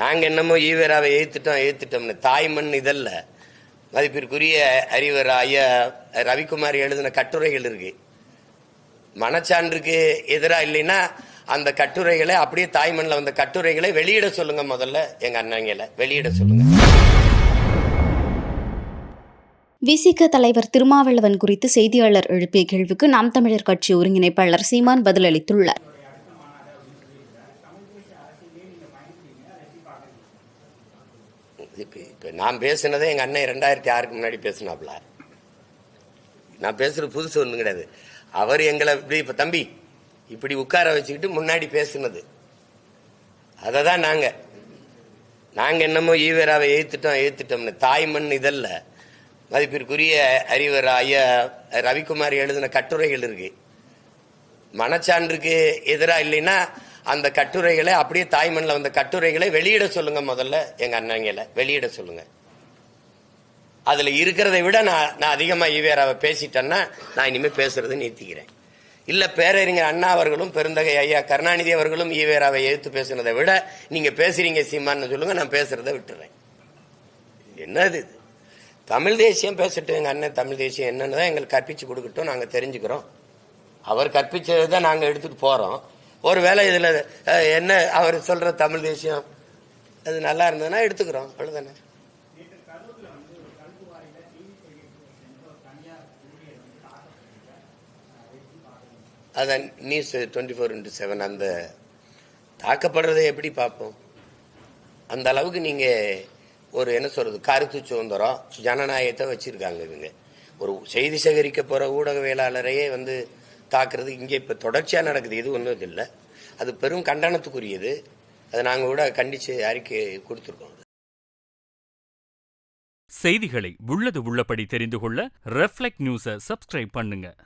நாங்கள் என்னமோ ஈவேராவை ஏத்துட்டோம் ஏத்துட்டோம்னு. தாய்மண் இதல்ல. மதிப்பிற்குரிய அறிவர் ஐயா ரவிக்குமார் எழுதின கட்டுரைகள் இருக்கு. மனச்சான்றுக்கு எதிராக இல்லைன்னா அந்த கட்டுரைகளை அப்படியே தாய்மண்ணில் வந்த கட்டுரைகளை வெளியிட சொல்லுங்க முதல்ல. எங்க அண்ணங்களை வெளியிட சொல்லுங்க. விசிக தலைவர் திருமாவளவன் குறித்து செய்தியாளர் எழுப்பிய கேள்விக்கு நாம் தமிழர் கட்சி ஒருங்கிணைப்பாளர் சீமான் பதிலளித்துள்ளார். இப்போ இப்போ நான் பேசினதே எங்கள் அண்ணன் ரெண்டாயிரத்தி ஆறுக்கு முன்னாடி பேசினாப்ல. நான் பேசுகிறது புதுசு ஒன்றும் கிடையாது. அவர் எங்களை இப்படி இப்போ தம்பி இப்படி உட்கார வச்சுக்கிட்டு முன்னாடி பேசுனது. அதை தான் நாங்கள் நாங்கள் என்னமோ ஈவேராவை ஏத்துட்டோம் ஏத்துட்டோம்னு. தாய்மண் இதல்ல. மதிப்பிற்குரிய அறிவர் ஐயா ரவிக்குமார் எழுதின கட்டுரைகள் இருக்கு. மனச்சான்றுக்கு எதிராக இல்லைன்னா அந்த கட்டுரைகளை அப்படியே தாய்மண்ணில் வந்த கட்டுரைகளை வெளியிட சொல்லுங்க முதல்ல எங்க அண்ணங்களை வெளியிட சொல்லுங்க. அதுல இருக்கிறதை விட நான் நான் அதிகமாக ஈவேராவை பேசிட்டேன்னா நான் இனிமேல் பேசுறது நிறுத்திக்கிறேன். இல்ல பேரறிஞர் அண்ணா அவர்களும் பெருந்தகை ஐயா கருணாநிதி அவர்களும் ஈவேராவை எதிர்த்து பேசுனதை விட நீங்க பேசுறீங்க சீமான்னு சொல்லுங்க நான் பேசுறதை விட்டுறேன். என்னது இது? தமிழ் தேசியம் பேசட்டும் எங்க அண்ணன் தமிழ் தேசியம் என்னன்னு தான் எங்களுக்கு கற்பிச்சு கொடுக்கட்டும் நாங்க தெரிஞ்சுக்கிறோம். அவர் கற்பிச்சதை தான் நாங்க எடுத்துட்டு ஒரு வேலை இதில் என்ன அவர் சொல்ற தமிழ் தேசியம் அது நல்லா இருந்ததுன்னா எடுத்துக்கிறோம். அவ்வளோதானே அதான் news twenty four into seven அந்த தாக்கப்படுறதை எப்படி பார்ப்போம்? அந்த அளவுக்கு நீங்கள் ஒரு என்ன சொல்கிறது கருத்து சுதந்திரம் ஜனநாயகத்தை வச்சுருக்காங்க இவங்க. ஒரு செய்தி சேகரிக்க போகிற ஊடகவியலாளரையே வந்து தாக்குறது இங்கே இப்போ தொடர்ச்சியாக நடக்குது எதுவும் ஒன்றும் இல்லை. அது பெரும் கண்டனத்துக்குரியது. அதை நாங்கள் கூட கண்டித்து அறிக்கை கொடுத்துருக்கோம் செய்திகளை உள்ளது உள்ளபடி தெரிந்து கொள்ள ரெஃப்ளெக்ட் நியூஸை சப்ஸ்கிரைப் பண்ணுங்கள்